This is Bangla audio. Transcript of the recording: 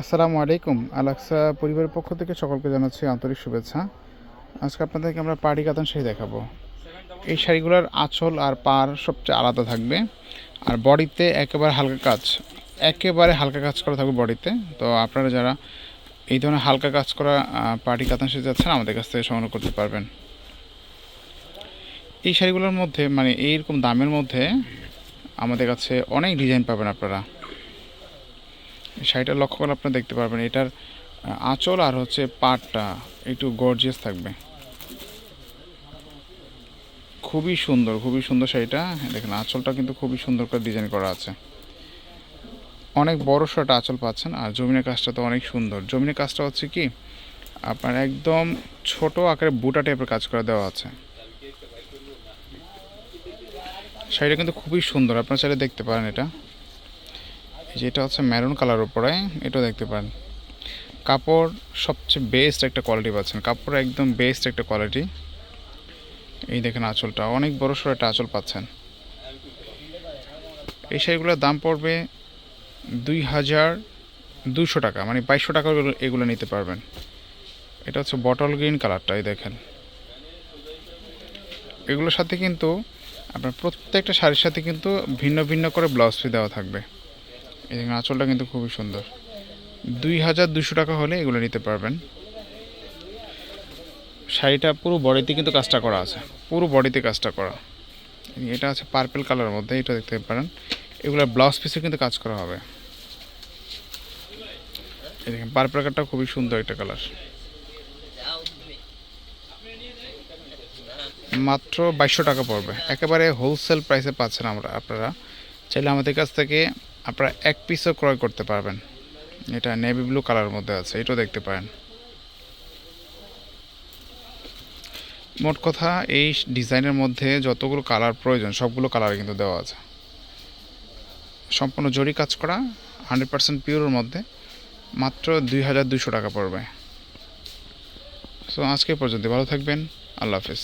আসসালামু আলাইকুম। আলাক্সা পরিবারের পক্ষ থেকে সকলকে জানাচ্ছি আন্তরিক শুভেচ্ছা। আজকে আপনাদেরকে আমরা পাড়ি কাতান শাড়ি দেখাবো। এই শাড়িগুলোর আঁচল আর পার সবচেয়ে আলাদা থাকবে। আর বডিতে একেবারে হালকা কাজ, একেবারে হালকা কাজ করা থাকবে বডিতে। তো আপনারা যারা এই ধরনের হালকা কাজ করা পার্টি কাতান শাড়ি যাচ্ছেন আমাদের কাছ থেকে সংগ্রহ করতে পারবেন। এই শাড়িগুলোর মধ্যে মানে এইরকম দামের মধ্যে আমাদের কাছে অনেক ডিজাইন পাবেন আপনারা। শাড়িটা লক্ষ্য করে আপনারা দেখতে পারবেন। এটার আঁচল আর হচ্ছে পাটটা একটু গর্জিয়াস থাকবে। খুবই সুন্দর খুবই সুন্দর শাড়িটা। দেখেন, আঁচলটা কিন্তু খুবই সুন্দর করে ডিজাইন করা আছে। অনেক বড় শর্ট আঁচল পাচ্ছেন, আর জমিনের কাজটা তো অনেক সুন্দর। জমিনের কাজটা হচ্ছে কি, আপনার একদম ছোট আকারে বুটা টাইপের কাজ করে দেওয়া আছে। শাড়িটা কিন্তু খুবই সুন্দর, আপনারা চাইলে দেখতে পারেন এটা। এই যে হচ্ছে ম্যারুন কালার উপরে, এটাও দেখতে পারেন। কাপড় সবচেয়ে বেস্ট একটা কোয়ালিটি পাচ্ছেন। কাপড় একদম বেস্ট একটা কোয়ালিটি এই দেখেন আঁচলটা, অনেক বড় সড়ো একটা আঁচল পাচ্ছেন। এই শাড়িগুলোর দাম পড়বে দুই হাজার দুশো টাকা মানে বাইশশো টাকা এগুলো নিতে পারবেন। এটা হচ্ছে বটল গ্রিন কালারটা এই দেখেন। এগুলোর সাথে কিন্তু আপনার প্রত্যেকটা শাড়ির সাথে কিন্তু ভিন্ন ভিন্ন করে ব্লাউজ ফি দেওয়া থাকবে। এই দেখেন আঁচলটা কিন্তু খুবই সুন্দর। দুই হাজার দুশো টাকা হলে এগুলো নিতে পারবেন। শাড়িটা পুরো বডিতে কিন্তু কাজটা করা আছে। পুরো বডিতে কাজটা করা। এটা আছে পার্পেল কালারের মধ্যে, এটা দেখতে পারেন। এগুলো ব্লাউজ পিসে কিন্তু কাজ করা হবে। এই দেখেন পার্পেল কালারটা খুবই সুন্দর একটা কালার মাত্র বাইশশো টাকা পড়বে। একেবারে হোলসেল প্রাইসে পাচ্ছেন আমরা আপনারা। চাইলে আমাদের কাছ থেকে আপনারা এক পিসও ক্রয় করতে পারবেন। এটা নেভি ব্লু কালারের মধ্যে আছে, এটাও দেখতে পারেন। মোট কথা, এই ডিজাইনের মধ্যে যতগুলো কালার প্রয়োজন, সবগুলো কালার কিন্তু দেওয়া আছে। সম্পূর্ণ জরি কাজ করা হান্ড্রেড পার্সেন্ট পিওরের মধ্যে, মাত্র দুই হাজার দুশো টাকা পড়বে। সো আজকে পর্যন্ত ভালো থাকবেন। আল্লাহ হাফেজ।